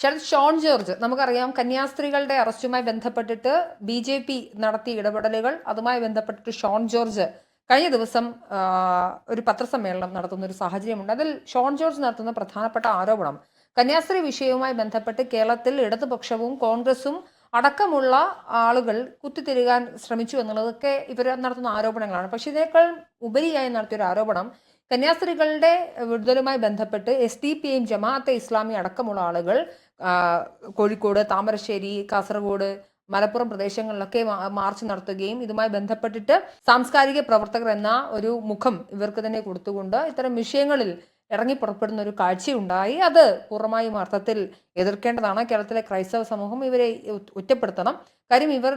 ശരത് ഷോൺ ജോർജ് നമുക്കറിയാം കന്യാസ്ത്രീകളുടെ അറസ്റ്റുമായി ബന്ധപ്പെട്ടിട്ട് B J P നടത്തിയ ഇടപെടലുകൾ അതുമായി ബന്ധപ്പെട്ടിട്ട് ഷോൺ ജോർജ് കഴിഞ്ഞ ദിവസം ഒരു പത്രസമ്മേളനം നടത്തുന്ന ഒരു സാഹചര്യമുണ്ട്. അതിൽ ഷോൺ ജോർജ് നടത്തുന്ന പ്രധാനപ്പെട്ട ആരോപണം കന്യാസ്ത്രീ വിഷയവുമായി ബന്ധപ്പെട്ട് കേരളത്തിൽ ഇടതുപക്ഷവും കോൺഗ്രസും അടക്കമുള്ള ആളുകൾ കുത്തിത്തിരുകാൻ ശ്രമിച്ചു എന്നുള്ളതൊക്കെ ഇവർ നടത്തുന്ന ആരോപണങ്ങളാണ്. പക്ഷേ ഇതിനേക്കാൾ ഉപരിയായി നടത്തിയൊരു ആരോപണം കന്യാസ്ത്രീകളുടെ വിടുതലുമായി ബന്ധപ്പെട്ട് S D P Jamaate Islami അടക്കമുള്ള ആളുകൾ കോഴിക്കോട് താമരശ്ശേരി കാസർഗോഡ് മലപ്പുറം പ്രദേശങ്ങളിലൊക്കെ മാർച്ച് നടത്തുകയും ഇതുമായി ബന്ധപ്പെട്ടിട്ട് സാംസ്കാരിക പ്രവർത്തകർ എന്ന ഒരു മുഖം ഇവർക്ക് തന്നെ കൊടുത്തുകൊണ്ട് ഇത്തരം വിഷയങ്ങളിൽ ഇറങ്ങി പുറപ്പെടുന്ന ഒരു കാഴ്ചയുണ്ടായി. അത് പൂർണമായും അർത്ഥത്തിൽ എതിർക്കേണ്ടതാണ്. കേരളത്തിലെ ക്രൈസ്തവ സമൂഹം ഇവരെ ഒറ്റപ്പെടുത്തണം. കാര്യം ഇവർ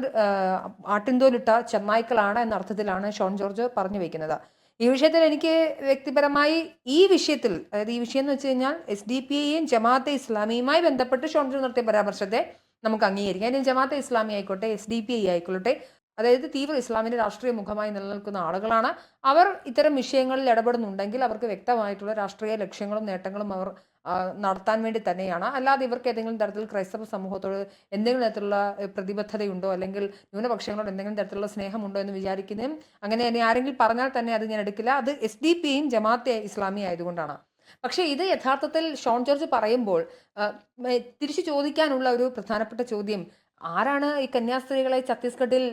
ആട്ടിൻതോലിട്ട ചെന്നായ്ക്കളാണ് എന്ന അർത്ഥത്തിലാണ് ഷോൺ ജോർജ് പറഞ്ഞു വയ്ക്കുന്നത് ഈ വിഷയത്തിൽ എനിക്ക് വ്യക്തിപരമായി ഈ വിഷയത്തിൽ അതായത് ഈ വിഷയം എന്ന് വെച്ച് കഴിഞ്ഞാൽ എസ് ഡി പി ഐയും ജമാഅത്തെ ഇസ്ലാമിയുമായി ബന്ധപ്പെട്ട് ഷോണ്ടിൽ നടത്തിയ പരാമർശത്തെ നമുക്ക് അംഗീകരിക്കാം. അതിന് ജമാഅത്തെ ഇസ്ലാമി ആയിക്കോട്ടെ എസ് ഡി പി ഐ ആയിക്കോട്ടെ അതായത് തീവ്ര ഇസ്ലാമിന്റെ രാഷ്ട്രീയ മുഖമായി നിലനിൽക്കുന്ന ആളുകളാണ്. അവർ ഇത്തരം വിഷയങ്ങളിൽ ഇടപെടുന്നുണ്ടെങ്കിൽ അവർക്ക് വ്യക്തമായിട്ടുള്ള രാഷ്ട്രീയ ലക്ഷ്യങ്ങളും നേട്ടങ്ങളും അവർ നടത്താൻ വേണ്ടി തന്നെയാണ്. അല്ലാതെ ഇവർക്ക് ഏതെങ്കിലും തരത്തിൽ ക്രൈസ്തവ സമൂഹത്തോട് എന്തെങ്കിലും തരത്തിലുള്ള പ്രതിബദ്ധതയുണ്ടോ? അല്ലെങ്കിൽ ന്യൂനപക്ഷങ്ങളോട് എന്തെങ്കിലും തരത്തിലുള്ള സ്നേഹമുണ്ടോ എന്ന് വിചാരിക്കുന്നതും അങ്ങനെ തന്നെ ആരെങ്കിലും പറഞ്ഞാൽ തന്നെ അത് ഞാൻ എടുക്കില്ല. അത് എസ് ഡി പിയും ജമാഅത്തെ ഇസ്ലാമി ആയതുകൊണ്ടാണ്. പക്ഷേ ഇത് യഥാർത്ഥത്തിൽ ഷോൺ ജോർജ് പറയുമ്പോൾ തിരിച്ചു ചോദിക്കാനുള്ള ഒരു പ്രധാനപ്പെട്ട ചോദ്യം ആരാണ് ഈ കന്യാസ്ത്രീകളെ ഛത്തീസ്ഗഡിൽ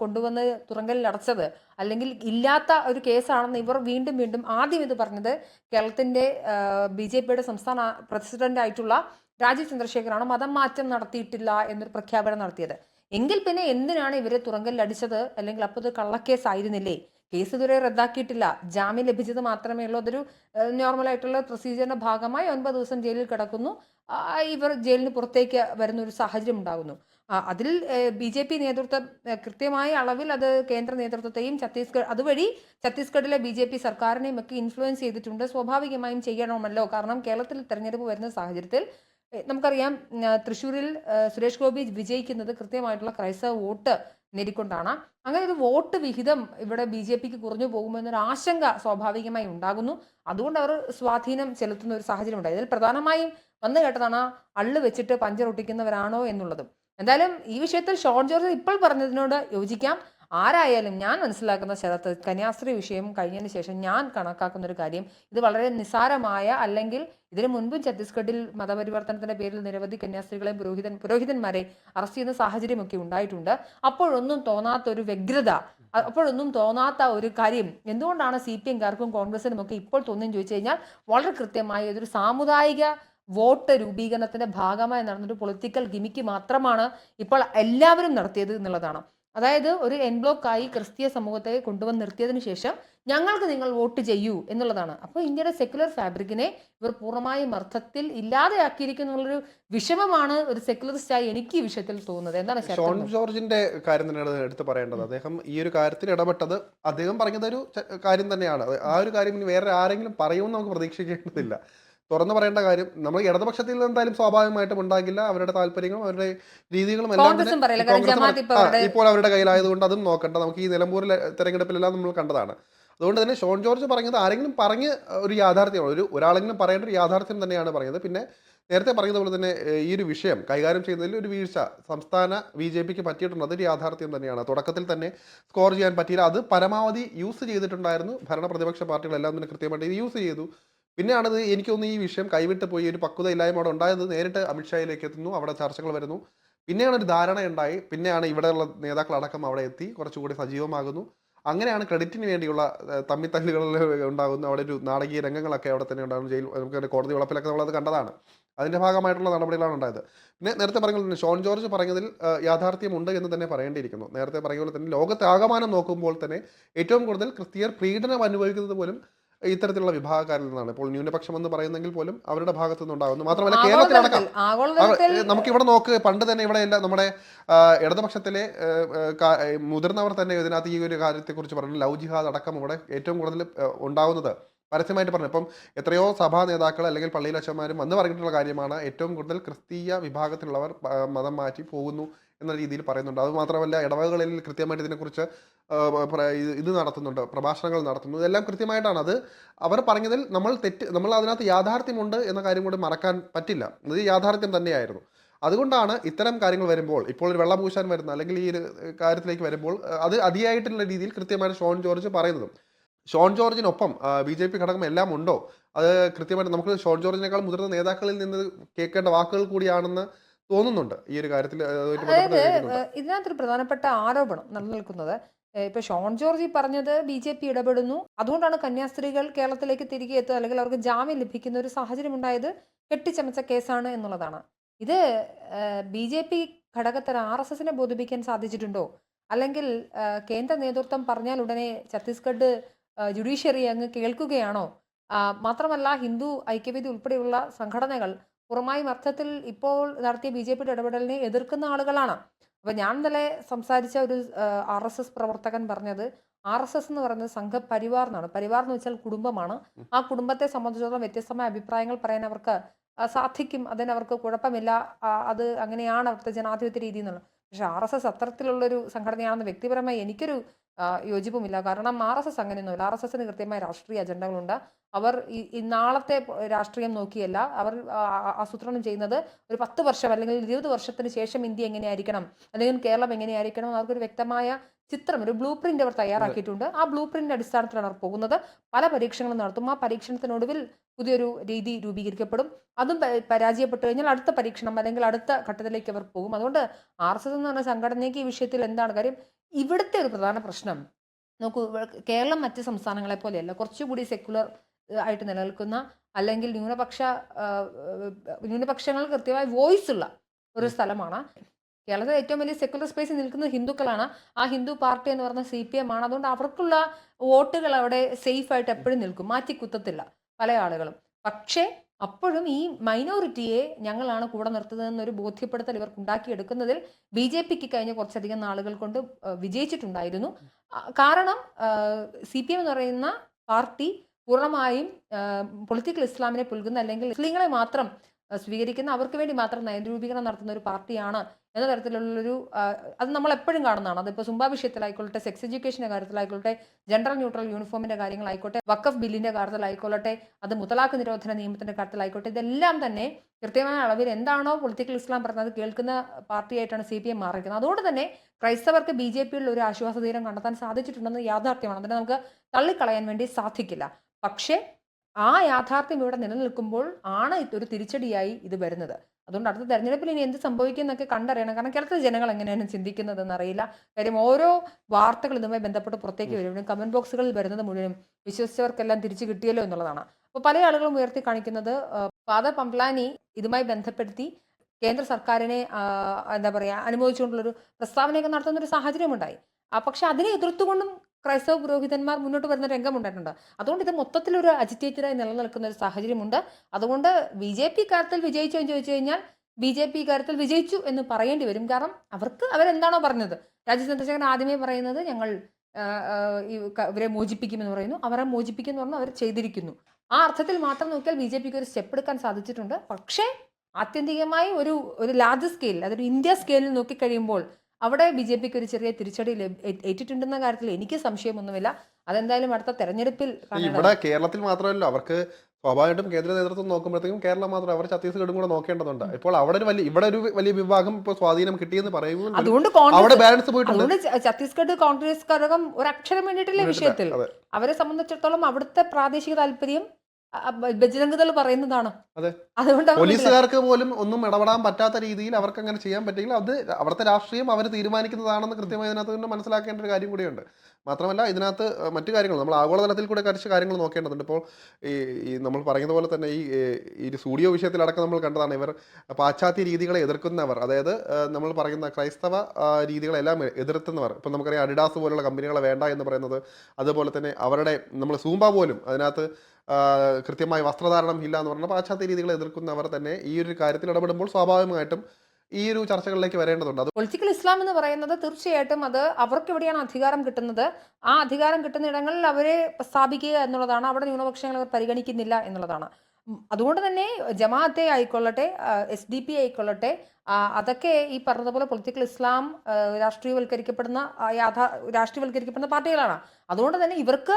കൊണ്ടുവന്ന് തുറങ്കലിൽ അടച്ചത്? അല്ലെങ്കിൽ ഇല്ലാത്ത ഒരു കേസാണെന്ന് ഇവർ വീണ്ടും വീണ്ടും ആദ്യം ഇത് പറഞ്ഞത് കേരളത്തിന്റെ ബി ജെ പിയുടെ സംസ്ഥാന പ്രസിഡന്റ് ആയിട്ടുള്ള രാജീവ് ചന്ദ്രശേഖറാണ് മതം മാറ്റം നടത്തിയിട്ടില്ല എന്നൊരു പ്രഖ്യാപനം നടത്തിയത്. എങ്കിൽ പിന്നെ എന്തിനാണ് ഇവരെ തുറങ്കലിൽ അടിച്ചത്? അല്ലെങ്കിൽ അപ്പോൾ ഇത് കള്ളക്കേസായിരുന്നില്ലേ? കേസ് ഇതുവരെ റദ്ദാക്കിയിട്ടില്ല. ജാമ്യം ലഭിച്ചത് മാത്രമേ ഉള്ളൂ. അതൊരു നോർമൽ ആയിട്ടുള്ള പ്രൊസീജിയറിന്റെ ഭാഗമായി ഒൻപത് ദിവസം ജയിലിൽ കിടക്കുന്നു. ഇവർ ജയിലിന് പുറത്തേക്ക് വരുന്ന ഒരു സാഹചര്യം ഉണ്ടാകുന്നു. അതിൽ ബി ജെ പി നേതൃത്വം കൃത്യമായ അളവിൽ അത് കേന്ദ്ര നേതൃത്വത്തെയും ഛത്തീസ്ഗഡ് അതുവഴി ഛത്തീസ്ഗഡിലെ ബി ജെ പി സർക്കാരിനെയും ഒക്കെ ഇൻഫ്ലുവൻസ് ചെയ്തിട്ടുണ്ട്. സ്വാഭാവികമായും ചെയ്യണമല്ലോ. കാരണം കേരളത്തിൽ തെരഞ്ഞെടുപ്പ് വരുന്ന സാഹചര്യത്തിൽ നമുക്കറിയാം തൃശ്ശൂരിൽ സുരേഷ് ഗോപി വിജയിക്കുന്നത് കൃത്യമായിട്ടുള്ള ക്രൈസ്തവ വോട്ട് നേടിക്കൊണ്ടാണ്. അങ്ങനെ ഒരു വോട്ട് വിഹിതം ഇവിടെ ബി ജെ പിക്ക് കുറഞ്ഞു പോകുമെന്നൊരു ആശങ്ക സ്വാഭാവികമായി ഉണ്ടാകുന്നു. അതുകൊണ്ട് അവർ സ്വാധീനം ചെലുത്തുന്ന ഒരു സാഹചര്യം ഉണ്ടായി ഇതിൽ പ്രധാനമായും വന്നു കേട്ടതാണ് അള്ളു വെച്ചിട്ട് പഞ്ചർ ഒട്ടിക്കുന്നവരാണോ എന്നുള്ളതും. എന്തായാലും ഈ വിഷയത്തിൽ ഷോൺ ജോർജ് ഇപ്പോൾ പറഞ്ഞതിനോട് യോജിക്കാം. ആരായാലും ഞാൻ മനസ്സിലാക്കുന്ന ശരത്ത് കന്യാസ്ത്രീ വിഷയം കഴിഞ്ഞതിന് ശേഷം ഞാൻ കണക്കാക്കുന്ന ഒരു കാര്യം ഇത് വളരെ നിസാരമായ അല്ലെങ്കിൽ ഇതിനു മുൻപും ഛത്തീസ്ഗഡിൽ മതപരിവർത്തനത്തിന്റെ പേരിൽ നിരവധി കന്യാസ്ത്രീകളെ പുരോഹിതൻ പുരോഹിതന്മാരെ അറസ്റ്റ് ചെയ്യുന്ന സാഹചര്യമൊക്കെ ഉണ്ടായിട്ടുണ്ട്. അപ്പോഴൊന്നും തോന്നാത്ത ഒരു വ്യഗ്രത അപ്പോഴൊന്നും തോന്നാത്ത ഒരു കാര്യം എന്തുകൊണ്ടാണ് സി പി എംകാർക്കും കോൺഗ്രസിനും ഒക്കെ ഇപ്പോൾ തോന്നിയെന്ന് ചോദിച്ചു കഴിഞ്ഞാൽ വളരെ കൃത്യമായ ഇതൊരു സാമുദായിക വോട്ട് രൂപീകരണത്തിന്റെ ഭാഗമായി നടന്നൊരു പൊളിറ്റിക്കൽ ഗിമിക്ക് മാത്രമാണ് ഇപ്പോൾ എല്ലാവരും നടത്തിയത് എന്നുള്ളതാണ്. അതായത് ഒരു എൻ ബ്ലോക്കായി ക്രിസ്തീയ സമൂഹത്തെ കൊണ്ടുവന്ന് നിർത്തിയതിനു ശേഷം ഞങ്ങൾക്ക് നിങ്ങൾ വോട്ട് ചെയ്യൂ എന്നുള്ളതാണ്. അപ്പോൾ ഇന്ത്യയുടെ സെക്യുലർ ഫാബ്രിക്കിനെ ഇവർ പൂർണമായും അർത്ഥത്തിൽ ഇല്ലാതെയാക്കിയിരിക്കുന്നു എന്നുള്ളൊരു വിഷമമാണ് ഒരു സെക്യുലറിസ്റ്റായി എനിക്ക് ഈ വിഷയത്തിൽ തോന്നുന്നത്. എന്താണ് ഷോൺ ജോർജിന്റെ കാര്യം തന്നെയാണ് എടുത്ത് പറയേണ്ടത്. അദ്ദേഹം ഈ ഒരു കാര്യത്തിൽ ഇടപെട്ടത് അദ്ദേഹം പറഞ്ഞത് ഒരു കാര്യം തന്നെയാണ്. ആ ഒരു കാര്യം ഇനി വേറെ ആരെങ്കിലും പറയുമെന്ന് നമുക്ക് പ്രതീക്ഷിക്കേണ്ടതില്ല. തുറന്നു പറയേണ്ട കാര്യം നമ്മൾ ഇടതുപക്ഷത്തിൽ നിന്ന് എന്തായാലും സ്വാഭാവികമായിട്ടും ഉണ്ടാകില്ല. അവരുടെ താല്പര്യങ്ങളും അവരുടെ രീതികളും എല്ലാം ഇപ്പോൾ അവരുടെ കയ്യിലായതുകൊണ്ട് അതും നോക്കണ്ട. നമുക്ക് ഈ നിലമ്പൂരിലെ തെരഞ്ഞെടുപ്പിലെല്ലാം നമ്മൾ കണ്ടതാണ്. അതുകൊണ്ട് തന്നെ ഷോൺ ജോർജ് പറഞ്ഞത് ആരെങ്കിലും പറഞ്ഞ് ഒരു യാഥാർത്ഥ്യമാണ്. ഒരു ഒരാളെങ്കിലും പറയേണ്ട ഒരു യാഥാർത്ഥ്യം തന്നെയാണ് പറയുന്നത്. പിന്നെ നേരത്തെ പറഞ്ഞതുപോലെ തന്നെ ഈ ഒരു വിഷയം കൈകാര്യം ചെയ്യുന്നതിൽ ഒരു വീഴ്ച സംസ്ഥാന ബി ജെ പിക്ക് പറ്റിയിട്ടുണ്ട്. അതൊരു യാഥാർത്ഥ്യം തന്നെയാണ്. തുടക്കത്തിൽ തന്നെ സ്കോർ ചെയ്യാൻ പറ്റിയില്ല. അത് പരമാവധി യൂസ് ചെയ്തിട്ടുണ്ടായിരുന്നു. ഭരണ പ്രതിപക്ഷ പാർട്ടികളെല്ലാം തന്നെ കൃത്യമായിട്ട് ഇത് യൂസ് ചെയ്തു. പിന്നെയാണ് എനിക്കൊന്ന് ഈ വിഷയം കൈവിട്ട് പോയി ഒരു പക്വത ഇല്ലായ്മ അവിടെ ഉണ്ടായത് നേരിട്ട് അമിത്ഷായിലേക്ക് എത്തുന്നു അവിടെ ചർച്ചകൾ വരുന്നു. പിന്നെയാണ് ഒരു ധാരണ ഉണ്ടായി പിന്നെയാണ് ഇവിടെയുള്ള നേതാക്കളടക്കം അവിടെ എത്തി കുറച്ചുകൂടി സജീവമാകുന്നു. അങ്ങനെയാണ് ക്രെഡിറ്റിന് വേണ്ടിയുള്ള തമ്മിത്തല്ലുകളിൽ ഉണ്ടാകുന്ന അവിടെ ഒരു നാടകീയ രംഗങ്ങളൊക്കെ അവിടെ തന്നെ ഉണ്ടാകുന്നു. ജയിൽ നമുക്ക് കോടതി വളപ്പിലൊക്കെ നമ്മളത് കണ്ടതാണ്. അതിന്റെ ഭാഗമായിട്ടുള്ള നടപടികളാണ് ഉണ്ടായത്. പിന്നെ നേരത്തെ പറഞ്ഞ ഷോൺ ജോർജ് പറഞ്ഞതിൽ യാഥാർത്ഥ്യമുണ്ട് എന്ന് തന്നെ പറയേണ്ടിയിരിക്കുന്നു. നേരത്തെ പറഞ്ഞ പോലെ തന്നെ ലോകത്തെ ആകമാനം നോക്കുമ്പോൾ തന്നെ ഏറ്റവും കൂടുതൽ ക്രിസ്തീയർ പീഡനം അനുഭവിക്കുന്നത് പോലും ഇത്തരത്തിലുള്ള വിഭാഗക്കാരിൽ നിന്നാണ് ഇപ്പോൾ ന്യൂനപക്ഷം എന്ന് പറയുന്നെങ്കിൽ പോലും അവരുടെ ഭാഗത്തു നിന്നുണ്ടാകുന്നു മാത്രമല്ല കേരളത്തിലടക്കം. ആഗോളതലത്തിൽ നമുക്ക് ഇവിടെ നോക്ക് പണ്ട് തന്നെ ഇവിടെ എല്ലാം നമ്മുടെ ഇടതുപക്ഷത്തിലെ മുതിർന്നവർ തന്നെ ഇതിനകത്ത് ഈ ഒരു കാര്യത്തെക്കുറിച്ച് പറഞ്ഞു ലവ് ജിഹാദ് അടക്കം ഇവിടെ ഏറ്റവും കൂടുതൽ ഏ, ഉണ്ടാവുന്നത്. പരസ്യമായിട്ട് പറഞ്ഞു. ഇപ്പം എത്രയോ സഭാ നേതാക്കൾ അല്ലെങ്കിൽ പള്ളിയിലച്ചന്മാരും വന്ന് പറഞ്ഞിട്ടുള്ള കാര്യമാണ് ഏറ്റവും കൂടുതൽ ക്രിസ്തീയ വിഭാഗത്തിലുള്ളവർ മതം മാറ്റി പോകുന്നു എന്ന രീതിയിൽ പറയുന്നുണ്ട്. അത് മാത്രമല്ല ഇടവകകളിൽ കൃത്യമായിട്ട് ഇതിനെക്കുറിച്ച് ഇത് നടത്തുന്നുണ്ട് പ്രഭാഷണങ്ങൾ നടത്തുന്നു. ഇതെല്ലാം കൃത്യമായിട്ടാണ്. അത് അവർ പറഞ്ഞതിൽ നമ്മൾ തെറ്റ് നമ്മൾ അതിനകത്ത് യാഥാർത്ഥ്യമുണ്ട് എന്ന കാര്യം കൂടി മറക്കാൻ പറ്റില്ല. ഇത് യാഥാർത്ഥ്യം തന്നെയായിരുന്നു. അതുകൊണ്ടാണ് ഇത്തരം കാര്യങ്ങൾ വരുമ്പോൾ ഇപ്പോൾ ഒരു വെള്ളപൂശാൻ വരുന്ന അല്ലെങ്കിൽ ഈ കാര്യത്തിലേക്ക് വരുമ്പോൾ അത് അതിയായിട്ടുള്ള രീതിയിൽ കൃത്യമായിട്ട് ഷോൺ ജോർജ് പറയുന്നതും. ഷോൺ ജോർജിനൊപ്പം ബി ജെ പി ഘടകം എല്ലാം ഉണ്ടോ? അത് കൃത്യമായിട്ട് നമുക്ക് ഷോൺ ജോർജിനേക്കാൾ മുതിർന്ന നേതാക്കളിൽ നിന്ന് കേൾക്കേണ്ട വാക്കുകൾ കൂടിയാണെന്ന് തോന്നുന്നുണ്ട്. ഈ ഒരു കാര്യത്തിൽ അതായത് ഇതിനകത്തൊരു പ്രധാനപ്പെട്ട ആരോപണം നിലനിൽക്കുന്നത് ഇപ്പൊ ഷോൺ ജോർജി പറഞ്ഞത് ബി ജെ പി ഇടപെടുന്നു. അതുകൊണ്ടാണ് കന്യാസ്ത്രീകൾ കേരളത്തിലേക്ക് തിരികെ എത്തുക അല്ലെങ്കിൽ അവർക്ക് ജാമ്യം ലഭിക്കുന്ന ഒരു സാഹചര്യം ഉണ്ടായത് കെട്ടിച്ചമച്ച കേസാണ് എന്നുള്ളതാണ്. ഇത് ബി ജെ പി ഘടകത്തിന് ആർ എസ് എസിനെ ബോധിപ്പിക്കാൻ സാധിച്ചിട്ടുണ്ടോ? അല്ലെങ്കിൽ കേന്ദ്ര നേതൃത്വം പറഞ്ഞാൽ ഉടനെ ഛത്തീസ്ഗഡ് ജുഡീഷ്യറി അങ്ങ് കേൾക്കുകയാണോ? മാത്രമല്ല ഹിന്ദു ഐക്യവേദി ഉൾപ്പെടെയുള്ള സംഘടനകൾ പുറമായും അർത്ഥത്തിൽ ഇപ്പോൾ നടത്തിയ ബി ജെ പിയുടെ ഇടപെടലിനെ എതിർക്കുന്ന ആളുകളാണ്. അപ്പം ഞാൻ ഇന്നലെ സംസാരിച്ച ഒരു ആർ എസ് എസ് പ്രവർത്തകൻ പറഞ്ഞത് ആർ എസ് എസ് എന്ന് പറയുന്നത് സംഘപരിവാർ എന്നാണ്. പരിവാർ എന്ന് വെച്ചാൽ കുടുംബമാണ്. ആ കുടുംബത്തെ സംബന്ധിച്ചിടത്തോളം വ്യത്യസ്തമായ അഭിപ്രായങ്ങൾ പറയാൻ അവർക്ക് സാധിക്കും. അതിന് അവർക്ക് കുഴപ്പമില്ല. അത് അങ്ങനെയാണ് അവിടുത്തെ ജനാധിപത്യ രീതി എന്നുള്ളത്. പക്ഷെ ആർ എസ് എസ് അത്തരത്തിലുള്ളൊരു സംഘടനയാണെന്ന് വ്യക്തിപരമായി എനിക്കൊരു യോജിപ്പുമില്ല. കാരണം ആർ എസ് എസ് അങ്ങനെയൊന്നുമില്ല. ആർ എസ് എസിന് കൃത്യമായ രാഷ്ട്രീയ അജണ്ടകളുണ്ട്. അവർ ഈ നാളത്തെ രാഷ്ട്രീയം നോക്കിയല്ല. അവർ ആസൂത്രണം ചെയ്യുന്നത് ഒരു പത്ത് വർഷം അല്ലെങ്കിൽ ഇരുപത് വർഷത്തിന് ശേഷം ഇന്ത്യ എങ്ങനെയായിരിക്കണം? അല്ലെങ്കിൽ കേരളം എങ്ങനെയായിരിക്കണം? അവർക്കൊരു വ്യക്തമായ ചിത്രം ഒരു ബ്ലൂ പ്രിന്റ് അവർ തയ്യാറാക്കിയിട്ടുണ്ട്. ആ ബ്ലൂ പ്രിന്റിന്റെ അടിസ്ഥാനത്തിലാണ് അവർ പോകുന്നത്. പല പരീക്ഷണങ്ങളും നടത്തും. ആ പരീക്ഷണത്തിനൊടുവിൽ പുതിയൊരു രീതി രൂപീകരിക്കപ്പെടും. അതും പരാജയപ്പെട്ടു കഴിഞ്ഞാൽ അടുത്ത പരീക്ഷണം അല്ലെങ്കിൽ അടുത്ത ഘട്ടത്തിലേക്ക് അവർ പോകും. അതുകൊണ്ട് ആർ എസ് എസ് എന്ന് പറഞ്ഞ സംഘടനയ്ക്ക് ഈ വിഷയത്തിൽ എന്താണ് കാര്യം? ഇവിടുത്തെ ഒരു പ്രധാന പ്രശ്നം നോക്കൂ കേരളം മറ്റ് സംസ്ഥാനങ്ങളെ പോലെയല്ല കുറച്ചുകൂടി സെക്കുലർ ആയിട്ട് നിലനിൽക്കുന്ന അല്ലെങ്കിൽ ന്യൂനപക്ഷ ന്യൂനപക്ഷങ്ങൾ കൃത്യമായി വോയിസ് ഉള്ള ഒരു സ്ഥലമാണ്. കേരളത്തിൽ ഏറ്റവും വലിയ സെക്കുലർ സ്പേസിൽ നിൽക്കുന്നത് ഹിന്ദുക്കളാണ്. ആ ഹിന്ദു പാർട്ടി എന്ന് പറഞ്ഞ സി പി എം ആണ്. അതുകൊണ്ട് അവർക്കുള്ള വോട്ടുകൾ അവിടെ സേഫ് ആയിട്ട് എപ്പോഴും നിൽക്കും. മാറ്റി കുത്തത്തില്ല പല ആളുകളും. പക്ഷേ അപ്പോഴും ഈ മൈനോറിറ്റിയെ ഞങ്ങളാണ് കൂടെ നിർത്തുന്നതെന്നൊരു ബോധ്യപ്പെടുത്തൽ ഇവർക്ക് ഉണ്ടാക്കിയെടുക്കുന്നതിൽ ബി ജെ പിക്ക് കഴിഞ്ഞ കുറച്ചധികം നാളുകൾ കൊണ്ട് വിജയിച്ചിട്ടുണ്ടായിരുന്നു. കാരണം സി പി എം എന്ന് പറയുന്ന പാർട്ടി പൂർണമായും പൊളിറ്റിക്കൽ ഇസ്ലാമിനെ പുൽകുന്ന അല്ലെങ്കിൽ മുസ്ലിങ്ങളെ മാത്രം സ്വീകരിക്കുന്ന അവർക്ക് വേണ്ടി മാത്രം നയരൂപീകരണം നടത്തുന്ന ഒരു പാർട്ടിയാണ് എന്ന തരത്തിലുള്ളൊരു അത് നമ്മൾ എപ്പോഴും കാണുന്നതാണ്. അതിപ്പോൾ സുംബാ വിഷയത്തിലായിക്കോട്ടെ സെക്സ് എഡ്യൂക്കേഷന്റെ കാര്യത്തിലായിക്കോട്ടെ ജെൻഡർ ന്യൂട്രൽ യൂണിഫോമിന്റെ കാര്യങ്ങളായിക്കോട്ടെ വക്കഫ് ബില്ലിന്റെ കാര്യത്തിലായിക്കോട്ടെ അത് മുത്തലാഖ് നിരോധന നിയമത്തിന്റെ കാര്യത്തിലായിക്കോട്ടെ ഇതെല്ലാം തന്നെ കൃത്യമായ അളവിൽ എന്താണോ പൊളിറ്റിക്കൽ ഇസ്ലാം പറഞ്ഞത് കേൾക്കുന്ന പാർട്ടിയായിട്ടാണ് സി പി എം മാറിയിരിക്കുന്നത്. അതുകൊണ്ട് തന്നെ ക്രൈസ്തവർക്ക് ബി ജെ പിയിൽ ഒരു ആശ്വാസ തീരം കണ്ടെത്താൻ സാധിച്ചിട്ടുണ്ടെന്ന് യാഥാർത്ഥ്യമാണ്. അതിനെ നമുക്ക് തള്ളിക്കളയാൻ വേണ്ടി സാധിക്കില്ല. പക്ഷേ ആ യാഥാർത്ഥ്യം ഇവിടെ നിലനിൽക്കുമ്പോൾ ആണ് ഒരു തിരിച്ചടിയായി ഇത് വരുന്നത്. അതുകൊണ്ട് അടുത്ത തെരഞ്ഞെടുപ്പിൽ ഇനി എന്ത് സംഭവിക്കും എന്നൊക്കെ കണ്ടറിയണം. കാരണം കേരളത്തിലെ ജനങ്ങൾ എങ്ങനെയാണ് ചിന്തിക്കുന്നതെന്ന് അറിയില്ല. കാര്യം ഓരോ വാർത്തകൾ ഇതുമായി ബന്ധപ്പെട്ട് പുറത്തേക്ക് വരും കമന്റ് ബോക്സുകളിൽ വരുന്നത് മുഴുവനും വിശ്വസിച്ചവർക്കെല്ലാം തിരിച്ചു കിട്ടിയല്ലോ എന്നുള്ളതാണ്. അപ്പോൾ പല ആളുകളും ഉയർത്തി കാണിക്കുന്നത് ഫാദർ പംപ്ലാനി ഇതുമായി ബന്ധപ്പെടുത്തി കേന്ദ്ര സർക്കാരിനെ എന്താ പറയുക അനുമോദിച്ചുകൊണ്ടുള്ളൊരു പ്രസ്താവനയൊക്കെ നടത്തുന്ന ഒരു സാഹചര്യമുണ്ടായി. ആ പക്ഷെ അതിനെ എതിർത്തുകൊണ്ടും ക്രൈസ്തവ പുരോഹിതന്മാർ മുന്നോട്ട് വരുന്ന രംഗമുണ്ടായിട്ടുണ്ട് അതുകൊണ്ട് ഇത് മൊത്തത്തിലൊരു അജിറ്റേറ്റഡായി നിലനിൽക്കുന്ന ഒരു സാഹചര്യമുണ്ട്. അതുകൊണ്ട് ബി ജെ പി കാര്യത്തിൽ വിജയിച്ചോ എന്ന് ചോദിച്ചു കഴിഞ്ഞാൽ ബി ജെ പി കാര്യത്തിൽ വിജയിച്ചു എന്ന് പറയേണ്ടി വരും. കാരണം അവർക്ക് അവരെന്താണോ പറഞ്ഞത്. രാജ്യ ചന്ദ്രശേഖരൻ ആദ്യമേ പറയുന്നത് ഞങ്ങൾ ഇവരെ മോചിപ്പിക്കുമെന്ന് പറയുന്നു. അവരെ മോചിപ്പിക്കുമെന്ന് പറഞ്ഞാൽ അവർ ചെയ്തിരിക്കുന്നു. ആ അർത്ഥത്തിൽ മാത്രം നോക്കിയാൽ ബി ജെ പിക്ക് ഒരു സ്റ്റെപ്പ് എടുക്കാൻ സാധിച്ചിട്ടുണ്ട്. പക്ഷേ ആത്യന്തികമായി ഒരു ഒരു ലാർജ് സ്കെയിൽ അതൊരു ഇന്ത്യ സ്കെയിലിൽ നോക്കിക്കഴിയുമ്പോൾ അവിടെ ബി ജെ പിക്ക് ഒരു ചെറിയ തിരിച്ചടി ഏറ്റിട്ടുണ്ടെന്ന കാര്യത്തിൽ എനിക്ക് സംശയമൊന്നുമില്ല. അതെന്തായാലും അടുത്ത തെരഞ്ഞെടുപ്പിൽ. ഇവിടെ കേരളത്തിൽ മാത്രമല്ല അവർക്ക് സ്വാഭാവികമായിട്ടും കേന്ദ്ര നേതൃത്വം നോക്കുമ്പോഴത്തേക്കും കേരളം മാത്രം അവർ ഛത്തീസ്ഗഡും കൂടെ നോക്കേണ്ടതുണ്ട്. ഇപ്പോൾ അവിടെ ഒരു വലിയ ഇവിടെ ഒരു വലിയ വിഭാഗം ഇപ്പോൾ സ്വാധീനം കിട്ടിയെന്ന് പറയുമ്പോൾ അതുകൊണ്ട് അവിടെ ബാലൻസ് പോയിട്ടുണ്ട്. ഛത്തീസ്ഗഡ് കോൺഗ്രസ് ഘടകം ഒരക്ഷരം വേണ്ടിയിട്ടില്ല വിഷയത്തിൽ. അവരെ സംബന്ധിച്ചിടത്തോളം അവിടുത്തെ പ്രാദേശിക താല്പര്യം ബജ്രംഗ് ദൾ പറയുന്നതാണ്. അതെ. അതുകൊണ്ട് പോലീസുകാർക്ക് പോലും ഒന്നും ഇടപെടാൻ പറ്റാത്ത രീതിയിൽ അവർക്ക് അങ്ങനെ ചെയ്യാൻ പറ്റില്ല അത് അവിടുത്തെ രാഷ്ട്രീയം അവർ തീരുമാനിക്കുന്നതാണെന്ന് കൃത്യമായി ഇതിനകത്ത് തന്നെ മനസ്സിലാക്കേണ്ട ഒരു കാര്യം കൂടിയുണ്ട്. മാത്രമല്ല ഇതിനകത്ത് മറ്റു കാര്യങ്ങൾ നമ്മൾ ആഗോളതലത്തിൽ കൂടെ കുറച്ച് കാര്യങ്ങൾ നോക്കേണ്ടതുണ്ട്. ഇപ്പോൾ ഈ നമ്മൾ പറയുന്ന പോലെ തന്നെ ഈ ഈ സ്റ്റുഡിയോ വിഷയത്തിലടക്കം നമ്മൾ കണ്ടതാണ്. ഇവർ പാശ്ചാത്യ രീതികളെ എതിർക്കുന്നവർ അതായത് നമ്മൾ പറയുന്ന ക്രൈസ്തവ രീതികളെല്ലാം എതിർത്തുന്നവർ. ഇപ്പം നമുക്കറിയാം അഡിഡാസ് പോലുള്ള കമ്പനികളെ വേണ്ട എന്ന് പറയുന്നത് അതുപോലെ തന്നെ അവരുടെ നമ്മൾ സൂമ്പ പോലും അതിനകത്ത് കൃത്യമായി വസ്ത്രധാരണം ഇല്ല എന്ന് പറഞ്ഞാൽ പാശ്ചാത്യ രീതികളെ എതിർക്കുന്നവർ തന്നെ ഈ ഒരു കാര്യത്തിൽ ഇടപെടുമ്പോൾ സ്വാഭാവികമായിട്ടും ഈ ഒരു ചർച്ചകളിലേക്ക് വരേണ്ടതുണ്ട്. പൊളിറ്റിക്കൽ ഇസ്ലാം എന്ന് പറയുന്നത് തീർച്ചയായിട്ടും അത് അവർക്ക് എവിടെയാണ് അധികാരം കിട്ടുന്നത്? ആ അധികാരം കിട്ടുന്ന ഇടങ്ങളിൽ അവരെ സ്ഥാപിക്കുക എന്നുള്ളതാണ്. അവിടെ ന്യൂനപക്ഷങ്ങളെ പരിഗണിക്കുന്നില്ല എന്നുള്ളതാണ്. അതുകൊണ്ട് തന്നെ ജമാഅത്തെ ആയിക്കൊള്ളട്ടെ എസ് ഡി പി ആയിക്കൊള്ളട്ടെ അതൊക്കെ ഈ പറഞ്ഞതുപോലെ പൊളിറ്റിക്കൽ ഇസ്ലാം രാഷ്ട്രീയവൽക്കരിക്കപ്പെടുന്ന യാഥാ രാഷ്ട്രീയവൽക്കരിക്കപ്പെടുന്ന പാർട്ടികളാണ്. അതുകൊണ്ട് തന്നെ ഇവർക്ക്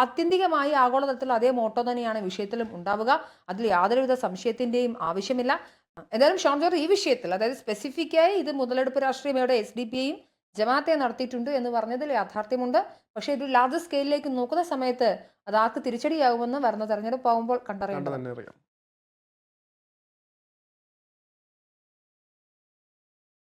ആത്യന്തികമായി ആഗോളതലത്തിൽ അതേ മോട്ടോ തന്നെയാണ് വിഷയത്തിലും ഉണ്ടാവുക. അതിൽ യാതൊരുവിധ സംശയത്തിന്റെയും ആവശ്യമില്ല. എന്തായാലും ഷോൺ ജോർജ് ഈ വിഷയത്തിൽ അതായത് സ്പെസിഫിക്കായി ഇത് മുതലെടുപ്പ് രാഷ്ട്രീയം ഇവിടെ എസ് ഡി പിയെയും ജമാഅത്തെ നടത്തിയിട്ടുണ്ട് എന്ന് പറഞ്ഞതിൽ യാഥാർത്ഥ്യമുണ്ട്. പക്ഷേ ഒരു ലാർജ് സ്കെയിലിലേക്ക് നോക്കുന്ന സമയത്ത് അത് ആർക്ക് തിരിച്ചടിയാകുമെന്ന് വരുന്ന തെരഞ്ഞെടുപ്പ് ആകുമ്പോൾ